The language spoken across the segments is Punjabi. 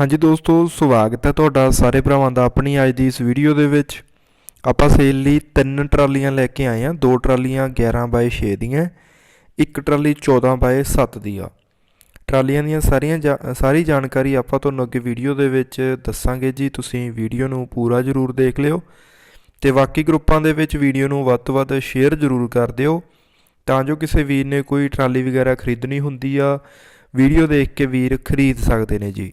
ਹਾਂਜੀ ਦੋਸਤੋ, ਸਵਾਗਤ ਹੈ ਤੁਹਾਡਾ ਸਾਰੇ ਭਰਾਵਾਂ ਦਾ ਆਪਣੀ ਅੱਜ ਦੀ ਇਸ ਵੀਡੀਓ ਦੇ ਵਿੱਚ। ਆਪਾਂ ਸੇਲ ਲਈ ਤਿੰਨ ਟਰਾਲੀਆਂ ਲੈ ਕੇ ਆਏ ਹਾਂ। ਦੋ ਟਰਾਲੀਆਂ 11 ਬਾਏ 6 ਦੀਆਂ, ਇੱਕ ਟਰਾਲੀ 14 ਬਾਏ 7 ਦੀ ਆ ਟਰਾਲੀਆਂ ਦੀਆਂ ਸਾਰੀਆਂ ਜਾ- ਸਾਰੀ ਜਾਣਕਾਰੀ ਆਪਾਂ ਤੁਹਾਨੂੰ ਅੱਗੇ ਵੀਡੀਓ ਦੇ ਵਿੱਚ ਦੱਸਾਂਗੇ ਜੀ। ਤੁਸੀਂ ਵੀਡੀਓ ਨੂੰ ਪੂਰਾ ਜ਼ਰੂਰ ਦੇਖ ਲਿਓ ਤੇ ਬਾਕੀ ਗਰੁੱਪਾਂ ਦੇ ਵਿੱਚ ਵੀਡੀਓ ਨੂੰ ਵੱਧ ਤੋਂ ਵੱਧ ਸ਼ੇਅਰ ਜ਼ਰੂਰ ਕਰ ਦਿਓ। ਤਾਂ ਜੋ ਕਿਸੇ ਵੀਰ ਨੇ ਕੋਈ ਟਰਾਲੀ ਵਗੈਰਾ ਖਰੀਦਣੀ ਹੁੰਦੀ ਆ ਵੀਡੀਓ ਦੇਖ ਕੇ ਵੀਰ ਖਰੀਦ ਸਕਦੇ ਨੇ ਜੀ।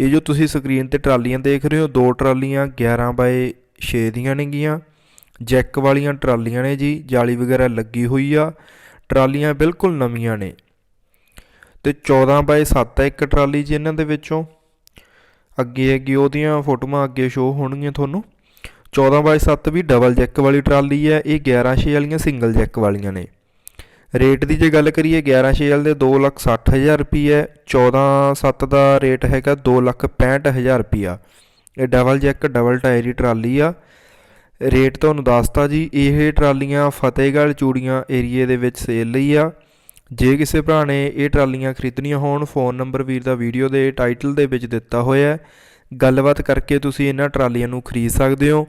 ਇਹ ਜੋ ਤੁਸੀਂ ਸਕਰੀਨ ਤੇ ਟਰਾਲੀਆਂ ਦੇਖ ਰਹੇ ਹੋ, ਦੋ ਟਰਾਲੀਆਂ 11 ਬਾਏ 6 ਦੀਆਂ ਨੇਗੀਆਂ। ਜੈਕ ਵਾਲੀਆਂ ਟਰਾਲੀਆਂ ਨੇ ਜੀ, ਜਾਲੀ ਵਗੈਰਾ ਲੱਗੀ ਹੋਈ ਆ। ਟਰਾਲੀਆਂ ਬਿਲਕੁਲ ਨਵੀਆਂ ਨੇ। ਤੇ 14 ਬਾਏ 7 ਹੈ ਇੱਕ ਟਰਾਲੀ ਜੀ ਇਹਨਾਂ ਦੇ ਵਿੱਚੋਂ। ਅੱਗੇ ਅੱਗੇ ਉਹਦੀਆਂ ਫੋਟੋਆਂ ਅੱਗੇ ਸ਼ੋ ਹੋਣਗੀਆਂ ਤੁਹਾਨੂੰ। 14 ਬਾਏ 7 ਵੀ ਡਬਲ ਜੈਕ ਵਾਲੀ ਟਰਾਲੀ ਹੈ ਇਹ 11 ਛੇ ਵਾਲੀਆਂ ਸਿੰਗਲ ਜੈਕ ਵਾਲੀਆਂ ਨੇ। ਰੇਟ ਦੀ ਜੇ ਗੱਲ ਕਰੀਏ 11 ਛੇ ਵਾਲੇ ਦੇ 260000 ਰੁਪਏ 14 7 ਦਾ ਰੇਟ ਹੈਗਾ 265000 ਰੁਪਿਆ ਇਹ ਡਬਲ ਜੈਕ ਡਬਲ ਟਾਇਰੀ ਟਰਾਲੀ ਆ। ਰੇਟ ਤੁਹਾਨੂੰ ਦੱਸਤਾ ਜੀ, ਇਹ ਟਰਾਲੀਆਂ ਫਤਿਹਗੜ੍ਹ ਚੂੜੀਆਂ ਏਰੀਏ ਦੇ ਵਿੱਚ ਸੇਲ ਲਈ ਆ। ਜੇ ਕਿਸੇ ਭਰਾ ਨੇ ਇਹ ਟਰਾਲੀਆਂ ਖਰੀਦਣੀਆਂ ਹੋਣ ਫੋਨ ਨੰਬਰ ਵੀਰ ਦਾ ਵੀਡੀਓ ਦੇ ਟਾਈਟਲ ਦੇ ਵਿੱਚ ਦਿੱਤਾ ਹੋਇਆ ਹੈ। ਗੱਲਬਾਤ ਕਰਕੇ ਤੁਸੀਂ ਇਹਨਾਂ ਟਰਾਲੀਆਂ ਨੂੰ ਖਰੀਦ ਸਕਦੇ ਹੋ।